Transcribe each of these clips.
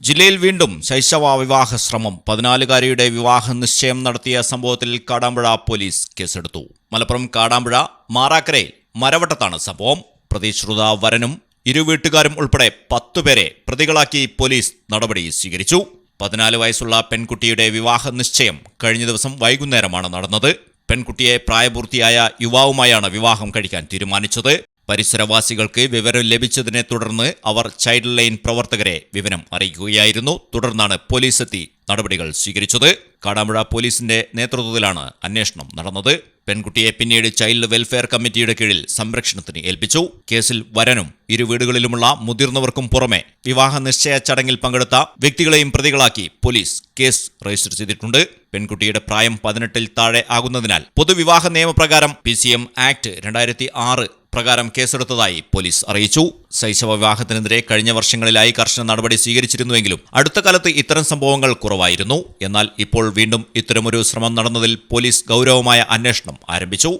ജില്ലയിൽ വീണ്ടും ശൈശവ വിവാഹ ശ്രമം. പതിനാലുകാരിയുടെ വിവാഹ നിശ്ചയം നടത്തിയ സംഭവത്തിൽ കാടാമ്പുഴ പോലീസ് കേസെടുത്തു. മലപ്പുറം കാടാമ്പുഴ മാറാക്കരയിൽ മരവട്ടത്താണ് സംഭവം. പ്രതിശ്രുത വരനും ഇരു വീട്ടുകാരും ഉൾപ്പെടെ പത്തുപേരെ പ്രതികളാക്കി പോലീസ് നടപടി സ്വീകരിച്ചു. പതിനാല് വയസ്സുള്ള പെൺകുട്ടിയുടെ വിവാഹ നിശ്ചയം കഴിഞ്ഞ ദിവസം വൈകുന്നേരമാണ് നടന്നത്. പെൺകുട്ടിയെ പ്രായപൂർത്തിയായ യുവാവുമായാണ് വിവാഹം കഴിക്കാൻ തീരുമാനിച്ചത്. പരിസരവാസികൾക്ക് വിവരം ലഭിച്ചതിനെ തുടർന്ന് അവർ ചൈൽഡ് ലൈൻ പ്രവർത്തകരെ വിവരം അറിയിക്കുകയായിരുന്നു. തുടർന്നാണ് പോലീസ് എത്തി നടപടികൾ സ്വീകരിച്ചത്. കാടാമ്പുഴ പോലീസിന്റെ നേതൃത്വത്തിലാണ് അന്വേഷണം നടന്നത്. പെൺകുട്ടിയെ പിന്നീട് ചൈൽഡ് വെൽഫെയർ കമ്മിറ്റിയുടെ കീഴിൽ സംരക്ഷണത്തിന് ഏൽപ്പിച്ചു. കേസിൽ വരനും ഇരു വീടുകളിലുമുള്ള മുതിർന്നവർക്കും പുറമെ വിവാഹ നിശ്ചയ ചടങ്ങിൽ പങ്കെടുത്ത വ്യക്തികളെയും പ്രതികളാക്കി പോലീസ് കേസ് രജിസ്റ്റർ ചെയ്തിട്ടുണ്ട്. പെൺകുട്ടിയുടെ പ്രായം പതിനെട്ടിൽ താഴെ ആകുന്നതിനാൽ പൊതുവിവാഹ നിയമപ്രകാരം പി സി എം ആക്ട് രണ്ടായിരത്തി ആറ് പ്രകാരം കേസെടുത്തതായി പോലീസ് അറിയിച്ചു. ശൈശവ വിവാഹത്തിനെതിരെ കഴിഞ്ഞ വർഷങ്ങളിലായി കർശന നടപടി സ്വീകരിച്ചിരുന്നുവെങ്കിലും അടുത്ത കാലത്ത് ഇത്തരം സംഭവങ്ങൾ കുറവായിരുന്നു. എന്നാൽ ഇപ്പോൾ വീണ്ടും ഇത്തരമൊരു ശ്രമം നടന്നതിൽ പോലീസ് ഗൗരവമായ അന്വേഷണം ആരംഭിച്ചു.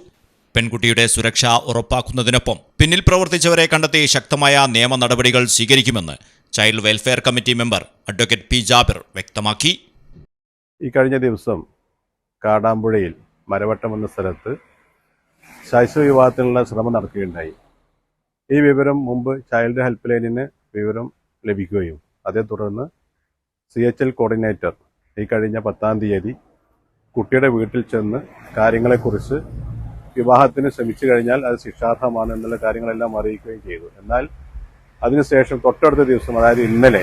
പെൺകുട്ടിയുടെ സുരക്ഷ ഉറപ്പാക്കുന്നതിനൊപ്പം പിന്നിൽ പ്രവർത്തിച്ചവരെ കണ്ടെത്തി ശക്തമായ നിയമ നടപടികൾ സ്വീകരിക്കുമെന്ന് child welfare committee member advocate P Jabir വ്യക്തമാക്കി. ഈ കഴിഞ്ഞ ദിവസം കാടാമ്പുഴയിൽ മരവട്ടം എന്ന സ്ഥലത്ത് ശൈശവ വിവാഹത്തിനുള്ള ശ്രമം നടക്കുകയുണ്ടായി. ഈ വിവരം മുമ്പ് ചൈൽഡ് ഹെൽപ്പ് ലൈനിന് വിവരം ലഭിക്കുകയും അതേ തുടർന്ന് സി എച്ച് എൽ കോർഡിനേറ്റർ ഈ കഴിഞ്ഞ പത്താം തീയതി കുട്ടിയുടെ വീട്ടിൽ ചെന്ന് കാര്യങ്ങളെക്കുറിച്ച് വിവാഹത്തിന് ശ്രമിച്ചു കഴിഞ്ഞാൽ അത് ശിക്ഷാർഹമാണ് എന്നുള്ള കാര്യങ്ങളെല്ലാം അറിയിക്കുകയും ചെയ്തു. എന്നാൽ അതിനുശേഷം തൊട്ടടുത്ത ദിവസം അതായത് ഇന്നലെ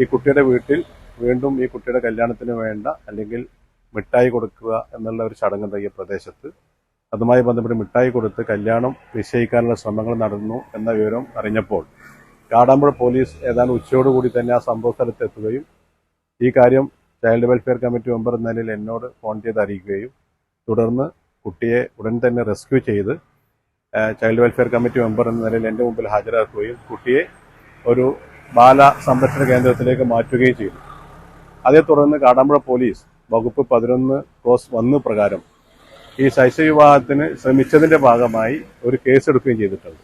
ഈ കുട്ടിയുടെ വീട്ടിൽ വീണ്ടും ഈ കുട്ടിയുടെ കല്യാണത്തിന് വേണ്ട അല്ലെങ്കിൽ മിഠായി കൊടുക്കുക എന്നുള്ള ഒരു ചടങ്ങ് ഈ പ്രദേശത്ത്. അതുമായി ബന്ധപ്പെട്ട് മിഠായി കൊടുത്ത് കല്യാണം നിശ്ചയിക്കാനുള്ള ശ്രമങ്ങൾ നടന്നു എന്ന വിവരം അറിഞ്ഞപ്പോൾ കാടാമ്പുഴ പോലീസ് ഏതാണ്ട് ഉച്ചയോടുകൂടി തന്നെ ആ സംഭവ സ്ഥലത്തെത്തുകയും ഈ കാര്യം ചൈൽഡ് വെൽഫെയർ കമ്മിറ്റി മെമ്പർ എന്ന നിലയിൽ എന്നോട് ഫോൺ ചെയ്ത് അറിയിക്കുകയും തുടർന്ന് കുട്ടിയെ ഉടൻ തന്നെ റെസ്ക്യൂ ചെയ്ത് ചൈൽഡ് വെൽഫെയർ കമ്മിറ്റി മെമ്പർ എന്ന നിലയിൽ എന്റെ മുമ്പിൽ ഹാജരാക്കുകയും കുട്ടിയെ ഒരു ബാല സംരക്ഷണ കേന്ദ്രത്തിലേക്ക് മാറ്റുകയും ചെയ്തു. അതേ തുടർന്ന് കാടാമ്പുഴ പോലീസ് വകുപ്പ് പതിനൊന്ന് ക്രോസ് വന്ന് പ്രകാരം ഈ ശൈശവ വിവാഹത്തിന് ശ്രമിച്ചതിന്റെ ഭാഗമായി ഒരു കേസ് എടുക്കുകയും ചെയ്തിട്ടുണ്ട്.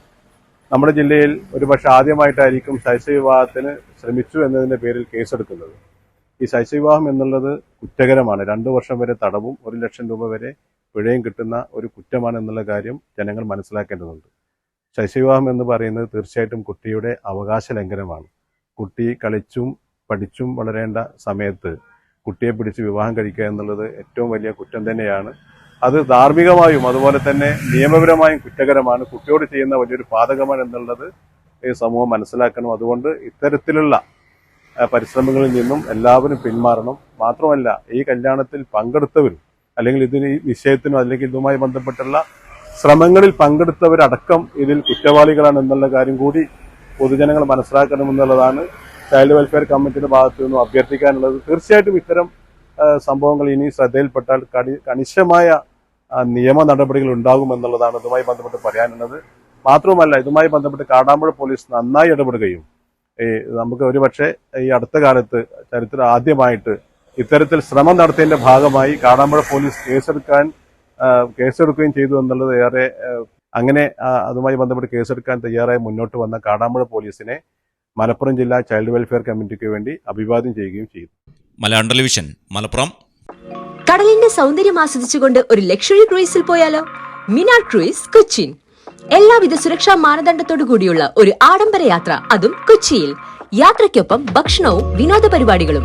നമ്മുടെ ജില്ലയിൽ ഒരുപക്ഷെ ആദ്യമായിട്ടായിരിക്കും ശൈശവ വിവാഹത്തിന് ശ്രമിച്ചു എന്നതിന്റെ പേരിൽ കേസെടുക്കുന്നത്. ഈ ശൈശവിവാഹം എന്നുള്ളത് കുറ്റകരമാണ്. രണ്ടു വർഷം വരെ തടവും ഒരു ലക്ഷം രൂപ വരെ പിഴയും കിട്ടുന്ന ഒരു കുറ്റമാണ് എന്നുള്ള കാര്യം ജനങ്ങൾ മനസ്സിലാക്കേണ്ടതുണ്ട്. ശശിവിവാഹം എന്ന് പറയുന്നത് തീർച്ചയായിട്ടും കുട്ടിയുടെ അവകാശ ലംഘനമാണ് കുട്ടി കളിച്ചും പഠിച്ചും വളരേണ്ട സമയത്ത് കുട്ടിയെ പിടിച്ച് വിവാഹം കഴിക്കുക എന്നുള്ളത് ഏറ്റവും വലിയ കുറ്റം തന്നെയാണ്. അത് ധാർമ്മികമായും അതുപോലെ തന്നെ നിയമപരമായും കുറ്റകരമാണ്. കുട്ടിയോട് ചെയ്യുന്ന വലിയൊരു പാതകമാണ് എന്നുള്ളത് ഈ സമൂഹം മനസ്സിലാക്കണം. അതുകൊണ്ട് ഇത്തരത്തിലുള്ള പരിശ്രമങ്ങളിൽ നിന്നും എല്ലാവരും പിന്മാറണം. മാത്രമല്ല ഈ കല്യാണത്തിൽ പങ്കെടുത്തവരും അല്ലെങ്കിൽ ഇതിന് ഈ നിശ്ചയത്തിനോ അല്ലെങ്കിൽ ഇതുമായി ബന്ധപ്പെട്ടുള്ള ശ്രമങ്ങളിൽ പങ്കെടുത്തവരടക്കം ഇതിൽ കുറ്റവാളികളാണ് എന്നുള്ള കാര്യം കൂടി പൊതുജനങ്ങൾ മനസ്സിലാക്കണമെന്നുള്ളതാണ് ചൈൽഡ് വെൽഫെയർ കമ്മിറ്റിയുടെ ഭാഗത്തു നിന്നും അഭ്യർത്ഥിക്കാനുള്ളത്. തീർച്ചയായിട്ടും ഇത്തരം സംഭവങ്ങൾ ഇനി ശ്രദ്ധയിൽപ്പെട്ടാൽ കണിശമായ നിയമ നടപടികൾ ഉണ്ടാകുമെന്നുള്ളതാണ് ഇതുമായി ബന്ധപ്പെട്ട് പറയാനുള്ളത്. മാത്രവുമല്ല ഇതുമായി ബന്ധപ്പെട്ട് കാടാമ്പുഴ പോലീസ് നന്നായി ഇടപെടുകയും നമുക്ക് ഒരുപക്ഷെ ഈ അടുത്ത കാലത്ത് ചരിത്രം ആദ്യമായിട്ട് ഇത്തരത്തിൽ ശ്രമം നടത്തിയതിന്റെ ഭാഗമായി കാടാമ്പുഴ പോലീസ് കേസെടുക്കാൻ കേസെടുക്കുകയും ചെയ്തു എന്നുള്ളത് ഏറെ അങ്ങനെ അതുമായി ബന്ധപ്പെട്ട് കേസെടുക്കാൻ തയ്യാറായി മുന്നോട്ട് വന്ന കാടാമ്പുഴ പോലീസിനെ മലപ്പുറം ജില്ലാ ചൈൽഡ് വെൽഫെയർ കമ്മിറ്റിക്ക് വേണ്ടി അഭിവാദ്യം ചെയ്യുകയും ചെയ്തു. മലയാളം ടെലിവിഷൻ മലപ്പുറം. കടലിന്റെ സൗന്ദര്യം ആസ്വദിച്ചുകൊണ്ട് ഒരു ലക്ഷറി ക്രൂയിസിൽ പോയാലോ? മിനാർ ക്രൂയിസ് കൊച്ചിൻ എല്ലാവിധ സുരക്ഷാ മാനദണ്ഡത്തോടു കൂടിയുള്ള ഒരു ആഡംബര യാത്ര അതും കൊച്ചിയിൽ. യാത്രയ്ക്കൊപ്പം ഭക്ഷണവും വിനോദ പരിപാടികളും.